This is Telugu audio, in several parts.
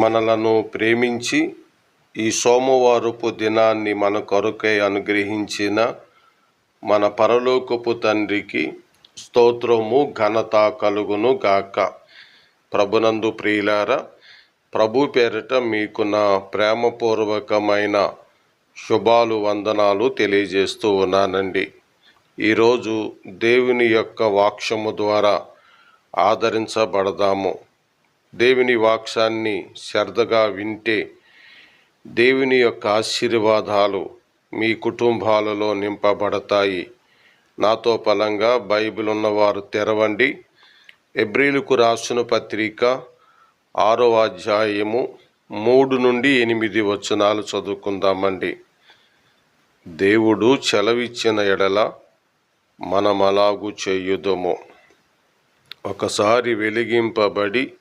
మనలను ప్రేమించి ఈ సోమవారపు దినాన్ని మన కొరకై అనుగ్రహించిన మన పరలోకపు తండ్రికి స్తోత్రము ఘనత కలుగును గాక. ప్రభునందు ప్రియులారా ప్రభు పేరిట మీకు నా ప్రేమపూర్వకమైన శుభాలు వందనాలు తెలియజేస్తూ ఉన్నానండి. ఈరోజు దేవుని యొక్క వాక్యము ద్వారా ఆదరించబడదాము. దేవుని వాక్యాన్ని శ్రద్ధగా వింటే దేవుని యొక్క ఆశీర్వాదాలు మీ కుటుంబాలలో నింపబడతాయి. నాతో పలంగా బైబిల్ ఉన్నవారు తెరవండి. ఎబ్రిలకు రాసిన పత్రిక ఆరో అధ్యాయము మూడు నుండి ఎనిమిది వచనాలు చదువుకుందామండి. దేవుడు చెలవిచ్చిన ఎడల మనం అలాగు చేయుదము. ఒకసారి వెలిగింపబడి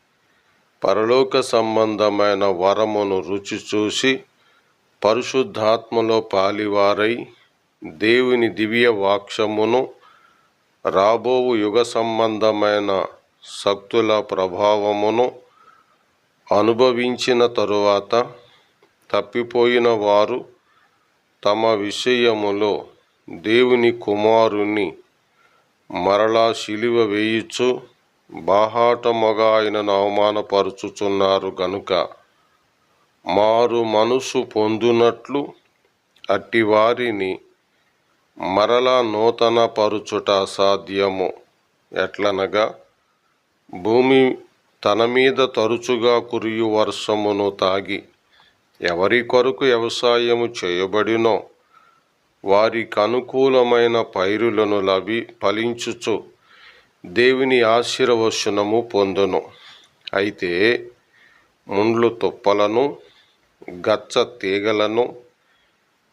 పరలోక సంబంధమైన వరమును రుచి చూసి పరిశుద్ధాత్మలో పాలివారై దేవుని దివ్య వాక్షమును రాబోవు యుగ సంబంధమైన శక్తుల ప్రభావమును అనుభవించిన తరువాత తప్పిపోయిన వారు తమ విషయములో దేవుని కుమారుని మరలా శిలువ వేయుచు బాహాటముగా ఆయనను అవమానపరుచుచున్నారు గనుక మారు మనసు పొందునట్లు అట్టి వారిని మరలా నూతన పరుచుట అసాధ్యము ఎట్లనగా భూమి తన మీద తరచుగా కురియు వర్షమును తాగి ఎవరి కొరకు వ్యవసాయము చేయబడినో వారికి అనుకూలమైన పైరులను లభి ఫలించుచు దేవుని ఆశీర్వచనము పొందును. అయితే ముండ్లు తుప్పలను గచ్చ తీగలను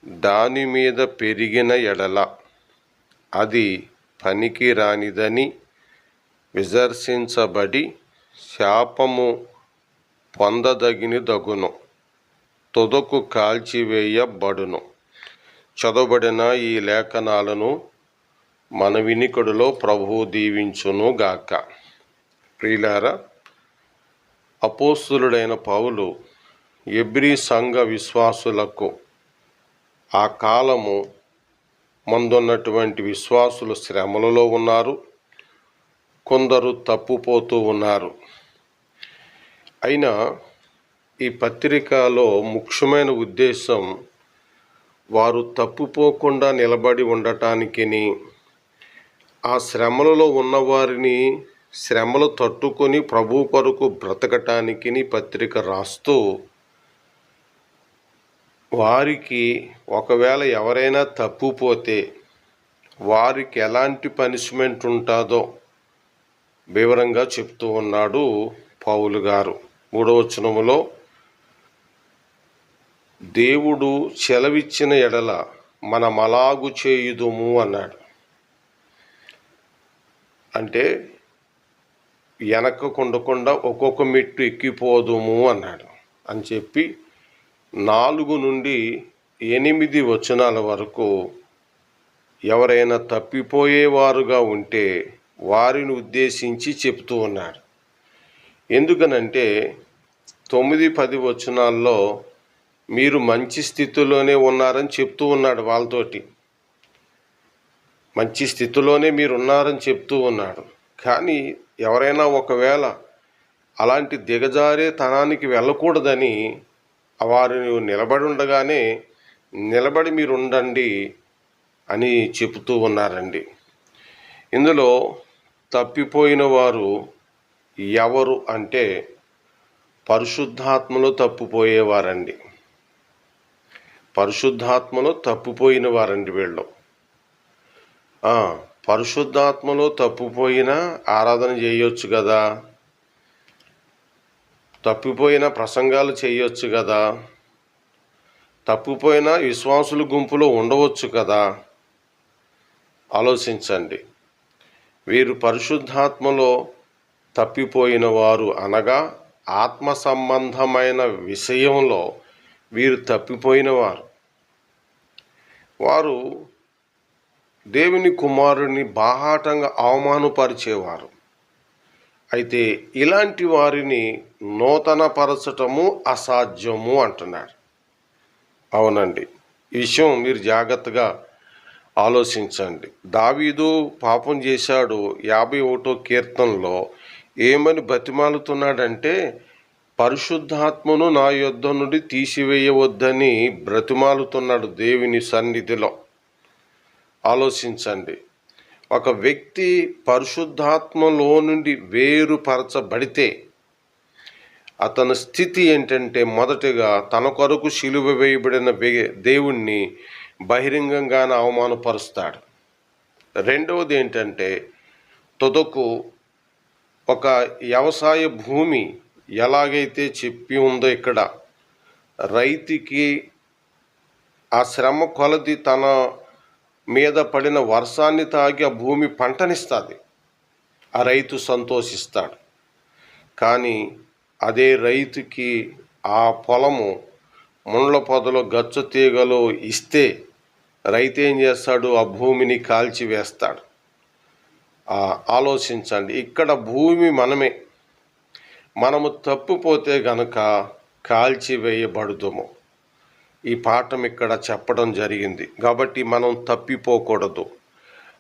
దాని మీద పెరిగిన ఎడల. అది పనికి రానిదని విసర్శించబడి శాపము పొందదగిని దగును తుదకు కాల్చివేయబడును. చదవబడిన ఈ లేఖనాలను మన వినికుడిలో ప్రభువు దీవించును గాక. ప్రియులార అపోస్తులుడైన పౌలు ఎబ్రి సంఘ విశ్వాసులకు ఆ కాలము మందున్నటువంటి విశ్వాసులు శ్రమలలో ఉన్నారు కొందరు తప్పుపోతూ ఉన్నారు. అయినా ఈ పత్రికలో ముఖ్యమైన ఉద్దేశం వారు తప్పుపోకుండా నిలబడి ఉండటానికిని ఆ శ్రమలలో ఉన్నవారిని శ్రమలు తట్టుకొని ప్రభు కొరకు బ్రతకటానికి పత్రిక రాస్తూ వారికి ఒకవేళ ఎవరైనా తప్పుపోతే వారికి ఎలాంటి పనిష్మెంట్ ఉంటుందో వివరంగా చెప్తూ ఉన్నాడు పౌలు గారు. మూడవచనములో దేవుడు చెలవిచ్చిన ఎడల మనం అలాగు చేయుదుము అన్నాడు. అంటే వెనక్కుండకుండా ఒక్కొక్క మెట్టు ఎక్కిపోదుము అన్నాడు. అని చెప్పి నాలుగు నుండి ఎనిమిది వచనాల వరకు ఎవరైనా తప్పిపోయేవారుగా ఉంటే వారిని ఉద్దేశించి చెప్తూ ఉన్నాడు. ఎందుకనంటే తొమ్మిది పది వచనాల్లో మీరు మంచి స్థితిలోనే ఉన్నారని చెప్తూ ఉన్నాడు వాళ్ళతోటి. మంచి స్థితిలోనే మీరు ఉన్నారని చెప్తూ ఉన్నాడు. కానీ ఎవరైనా ఒకవేళ అలాంటి దిగజారే తనానికి వెళ్ళకూడదని వారిని నిలబడి ఉండగానే నిలబడి మీరు ఉండండి అని చెబుతూ ఉన్నారండి. ఇందులో తప్పిపోయిన వారు ఎవరు అంటే పరిశుద్ధాత్మలో తప్పిపోయేవారండి. పరిశుద్ధాత్మలో తప్పిపోయిన వారండి వీళ్ళు. పరిశుద్ధాత్మలో తప్పిపోయినా ఆరాధన చేయొచ్చు కదా? తప్పిపోయిన ప్రసంగాలు చేయొచ్చు కదా? తప్పిపోయిన విశ్వాసుల గుంపులో ఉండవచ్చు కదా? ఆలోచించండి. వీరు పరిశుద్ధాత్మలో తప్పిపోయిన వారు అనగా ఆత్మ సంబంధమైన విషయంలో వీరు తప్పిపోయిన వారు. వారు దేవుని కుమారుని బాహాటంగా అవమానపరిచేవారు. అయితే ఇలాంటి వారిని నూతనపరచటము అసాధ్యము అంటున్నారు. అవునండి. ఈ విషయం మీరు జాగ్రత్తగా ఆలోచించండి. దావీదు పాపం చేశాడు యాభై ఒకటో కీర్తనలో ఏమని బ్రతిమాలుతున్నాడంటే పరిశుద్ధాత్మను నా యొద్ద నుండి తీసివేయవద్దని బ్రతిమాలుతున్నాడు దేవుని సన్నిధిలో. ఆలోచించండి. ఒక వ్యక్తి పరిశుద్ధాత్మలో నుండి వేరుపరచబడితే అతని స్థితి ఏంటంటే మొదటగా తన కొరకు శిలువ వేయబడిన దేవుణ్ణి బహిరంగంగానే అవమానపరుస్తాడు. రెండవది ఏంటంటే తుదకు ఒక వ్యవసాయ భూమి ఎలాగైతే చెప్పి ఉందో ఇక్కడ రైతుకి ఆ శ్రమ కొలది తన మీద పడిన వర్షాన్ని తాగి ఆ భూమి పంటనిస్తుంది. ఆ రైతు సంతోషిస్తాడు. కానీ అదే రైతుకి ఆ పొలము ముండ్ల పొదలు గచ్చు తీగలు ఇస్తే రైతు ఏం చేస్తాడు? ఆ భూమిని కాల్చి వేస్తాడు ఆలోచించండి. ఇక్కడ భూమి మనమే. మనము తప్పిపోతే గనక కాల్చివేయబడుదుము. ఈ పాఠం ఇక్కడ చెప్పడం జరిగింది. కాబట్టి మనం తప్పిపోకూడదు.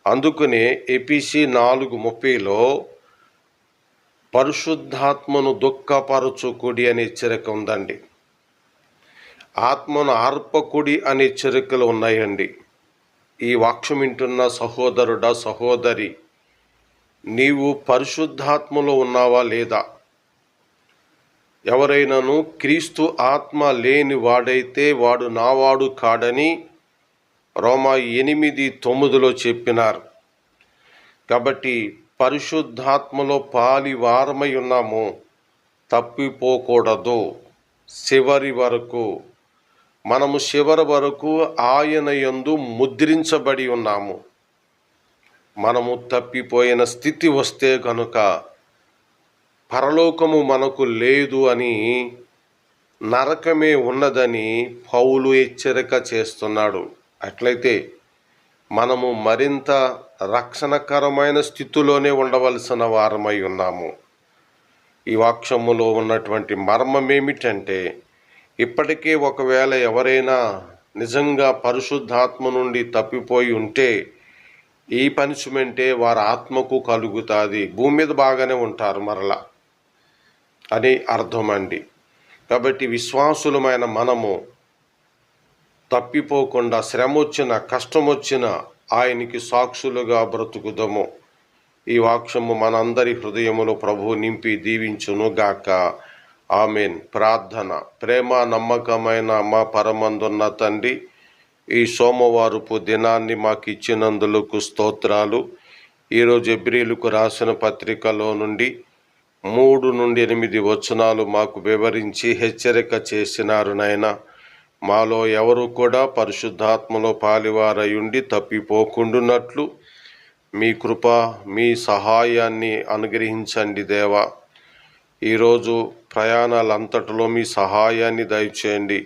అందుకనే ఎపిసి నాలుగు ముప్పైలో పరిశుద్ధాత్మను దుఃఖపరచుకుడి అనే హెచ్చరిక ఉందండి. ఆత్మను ఆర్పకుడి అనే హెచ్చరికలు ఉన్నాయండి. ఈ వాక్యం వింటున్న సహోదరుడా సహోదరి నీవు పరిశుద్ధాత్మలో ఉన్నావా లేదా? ఎవరైనాను క్రీస్తు ఆత్మ లేని వాడైతే వాడు నావాడు కాడని రోమా ఎనిమిది తొమ్మిదిలో చెప్పినారు. కాబట్టి పరిశుద్ధాత్మలో పాలివారమై ఉన్నాము. తప్పిపోకూడదు. చివరి వరకు మనము చివరి వరకు ఆయన యందు ముద్రించబడి ఉన్నాము. మనము తప్పిపోయిన స్థితి వస్తే కనుక పరలోకము మనకు లేదు అని నరకమే ఉన్నదని పౌలు హెచ్చరిక చేస్తున్నాడు. అట్లయితే మనము మరింత రక్షణకరమైన స్థితిలోనే ఉండవలసిన వారమై ఉన్నాము. ఈ వాక్యములో ఉన్నటువంటి మర్మం ఏమిటంటే ఇప్పటికే ఒకవేళ ఎవరైనా నిజంగా పరిశుద్ధాత్మ నుండి తప్పిపోయి ఉంటే ఈ పనిష్మెంటే వారి ఆత్మకు కలుగుతుంది. భూమి మీద బాగానే ఉంటారు మరలా. అని అర్థం అండి కాబట్టి విశ్వాసులమైన మనము తప్పిపోకుండా శ్రమ వచ్చిన కష్టం వచ్చిన ఆయనకి సాక్షులుగా బ్రతుకుదము. ఈ వాక్యము మనందరి హృదయములో ప్రభు నింపి దీవించును గాక ఆమెన్. ప్రార్థన. ప్రేమ నమ్మకమైన మా పరమందున్న తండ్రి ఈ సోమవారపు దినాన్ని మాకు ఇచ్చినందులకు స్తోత్రాలు. ఈరోజు ఎబ్రిలకు రాసిన పత్రికలో నుండి మూడు నుండి ఎనిమిది వచనాలు మాకు వివరించి హెచ్చరిక చేసినారు నాయన. మాలో ఎవరు కూడా పరిశుద్ధాత్మలో పాలివారయుండి తప్పిపోకుండునట్లు మీ కృప మీ సహాయాన్ని అనుగ్రహించండి దేవా. ఈరోజు ప్రయాణాలంతటిలో మీ సహాయాన్ని దయచేయండి.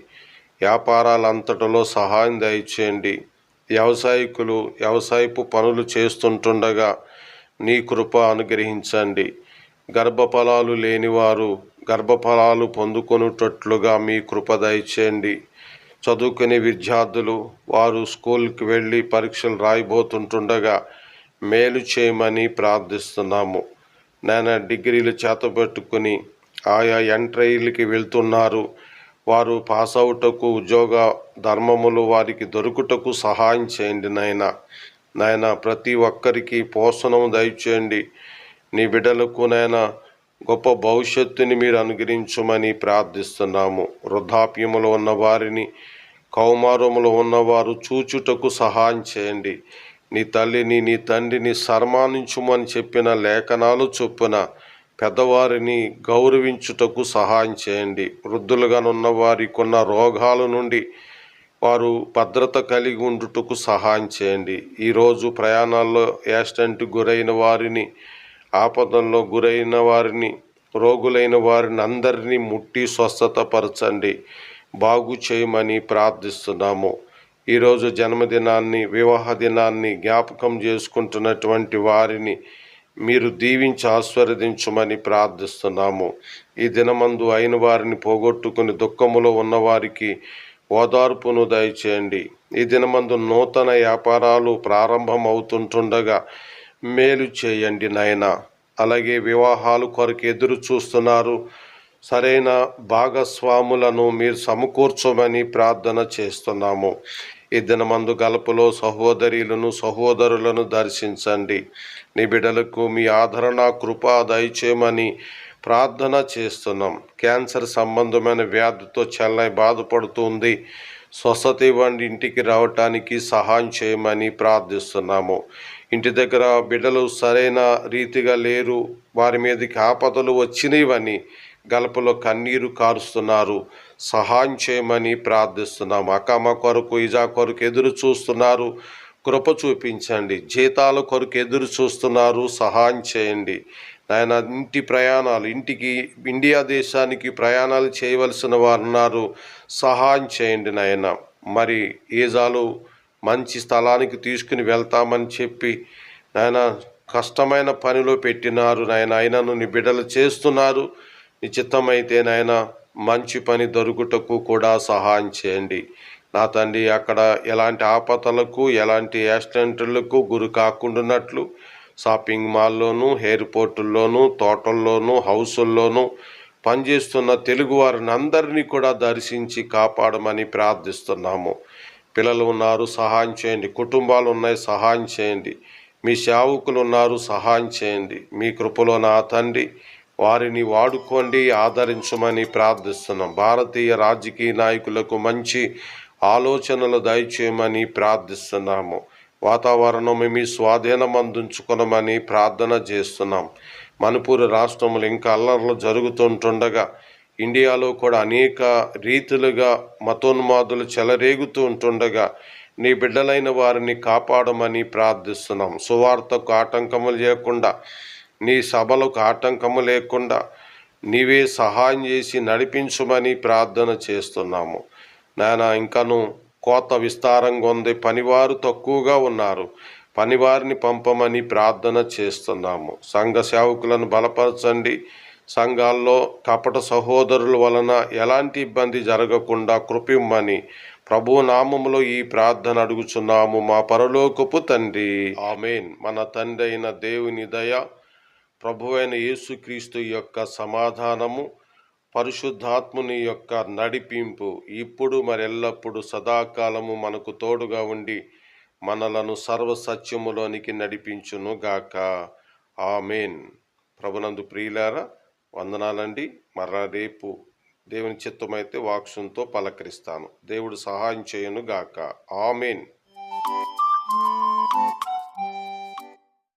వ్యాపారాలంతటిలో సహాయం దయచేయండి. వ్యవసాయకులు వ్యవసాయపు పనులు చేస్తుంటుండగా నీ కృప అనుగ్రహించండి. గర్భఫలాలు లేనివారు గర్భఫలాలు పొందుకొనుటట్లుగా మీ కృప దయచేయండి. చదువుకునే విద్యార్థులు వారు స్కూల్కి వెళ్ళి పరీక్షలు రాయిబోతుంటుండగా మేలు చేయమని ప్రార్థిస్తున్నాము. నేను డిగ్రీలు చేతబెట్టుకుని ఆయా ఎంట్రీలకి వెళ్తున్నారు. వారు పాస్ అవుటకు ఉద్యోగ ధర్మములు వారికి దొరుకుటకు సహాయం చేయండి నాయన. నాయన ప్రతి ఒక్కరికి పోషణం దయచేయండి. నీ బిడ్డలకు నైనా గొప్ప భవిష్యత్తుని మీరు అనుగ్రహించమని ప్రార్థిస్తున్నాము. వృద్ధాప్యములో ఉన్న వారిని కౌమారములో ఉన్నవారు చూచుటకు సహాయం చేయండి. నీ తల్లిని నీ తండ్రిని సన్మానించుమని చెప్పిన లేఖనాలు చొప్పున పెద్దవారిని గౌరవించుటకు సహాయం చేయండి. వృద్ధులుగానున్న వారికి ఉన్న రోగాల నుండి వారు భద్రత కలిగి ఉండుటకు సహాయం చేయండి. ఈరోజు ప్రయాణాల్లో యాక్సిడెంట్ గురైన వారిని ఆపదల్లో గురైన వారిని రోగులైన వారిని అందరినీ ముట్టి స్వస్థతపరచండి. బాగు చేయమని ప్రార్థిస్తున్నాము. ఈరోజు జన్మదినాన్ని వివాహ దినాన్ని జ్ఞాపకం చేసుకుంటున్నటువంటి వారిని మీరు దీవించి ఆస్వాదించమని ప్రార్థిస్తున్నాము. ఈ దినమందు అయిన వారిని పోగొట్టుకుని దుఃఖములో ఉన్నవారికి ఓదార్పును దయచేయండి. ఈ దినమందు నూతన వ్యాపారాలు ప్రారంభం అవుతుంటుండగా మేలు చేయండి నాయన. అలాగే వివాహాలు కొరకు ఎదురు చూస్తున్నారు. సరైన భాగస్వాములను మీరు సమకూర్చమని ప్రార్థన చేస్తున్నాము. ఈ దినమందు గలపులో సహోదరులను సహోదరులను దర్శించండి. నీ బిడ్డలకు మీ ఆదరణ కృప దయచేయమని ప్రార్థన చేస్తున్నాం. క్యాన్సర్ సంబంధమైన వ్యాధితో చెల్లై బాధపడుతుంది. స్వస్థత ఇవ్వండి. ఇంటికి రావటానికి సహాయం చేయమని ప్రార్థిస్తున్నాము. ఇంటి దగ్గర బిడ్డలు సరైన రీతిగా లేరు వారి మీదకి ఆపదలు వచ్చినవని గలపలో కన్నీరు కారుస్తున్నారు. సహాయం చేయమని ప్రార్థిస్తున్నాము అకామ కొరకు ఇజా కొరకు ఎదురు చూస్తున్నారు. కృప చూపించండి. జీతాల కొరకు ఎదురు చూస్తున్నారు. సహాయం చేయండి. నాయన ఇంటి ప్రయాణాలు ఇంటికి ఇండియా దేశానికి ప్రయాణాలు చేయవలసిన వారు ఉన్నారు సహాయం చేయండి నాయన. మరి ఏజాలు మంచి స్థలానికి తీసుకుని వెళ్తామని చెప్పి నాయన కష్టమైన పనిలో పెట్టినారు నాయన. అయినను నీ బిడ్డలు చేస్తున్నారు. నీ చిత్తమైతే నాయన మంచి పని దొరుకుటకు కూడా సహాయం చేయండి. నా తండ్రి అక్కడ ఎలాంటి ఆపదలకు ఎలాంటి యాక్సిడెంట్లకు గురి కాకుండాన్నట్లు షాపింగ్ మాల్లోనూ ఎయిర్పోర్టుల్లోనూ తోటల్లోనూ హౌసుల్లోనూ పనిచేస్తున్న తెలుగు వారిని అందరినీ కూడా దర్శించి కాపాడమని ప్రార్థిస్తున్నాము. పిల్లలు ఉన్నారు సహాయం చేయండి. కుటుంబాలు ఉన్నాయి సహాయం చేయండి. మీ సేవకులు ఉన్నారు సహాయం చేయండి. మీ కృపలో నా తండ్రి వారిని వాడుకోండి ఆదరించమని ప్రార్థిస్తున్నాం. భారతీయ రాజకీయ నాయకులకు మంచి ఆలోచనలు దయచేయమని ప్రార్థిస్తున్నాము. వాతావరణం మీ స్వాధీనం అందించుకొనమని ప్రార్థన చేస్తున్నాం. మణిపూర్ రాష్ట్రములు ఇంకా అల్లర్లు జరుగుతుంటుండగా ఇండియాలో కూడా అనేక రీతులుగా మతోన్మాదులు చెలరేగుతూ ఉంటుండగా నీ బిడ్డలైన వారిని కాపాడమని ప్రార్థిస్తున్నాం. సువార్తకు ఆటంకములు చేయకుండా నీ సభలకు ఆటంకము లేకుండా నీవే సహాయం చేసి నడిపించమని ప్రార్థన చేస్తున్నాము. నాయన ఇంకను కోత విస్తారంగా ఉంది. పనివారు తక్కువగా ఉన్నారు. పనివారిని పంపమని ప్రార్థన చేస్తున్నాము. సంఘ సేవకులను బలపరచండి. సంఘాల్లో కపట సహోదరుల వలన ఎలాంటి ఇబ్బంది జరగకుండా కృపిమ్మని ప్రభు నామములో ఈ ప్రార్థన అడుగుచున్నాము మా పరలోకపు తండ్రి. ఆమెన్. మన తండ్రి అయిన దేవుని దయ ప్రభువైన యేసుక్రీస్తు యొక్క సమాధానము పరిశుద్ధాత్ముని యొక్క నడిపింపు ఇప్పుడు మరెల్లప్పుడు సదాకాలము మనకు తోడుగా ఉండి మనలను సర్వసత్యములోనికి నడిపించును గాక ఆమెన్. ప్రభునందు ప్రియులారా వందనాలండి. మరలా రేపు దేవుని చిత్తమైతే వాక్సుంతో పలకరిస్తాను. దేవుడు సహాయం చేయను గాక ఆమెన్.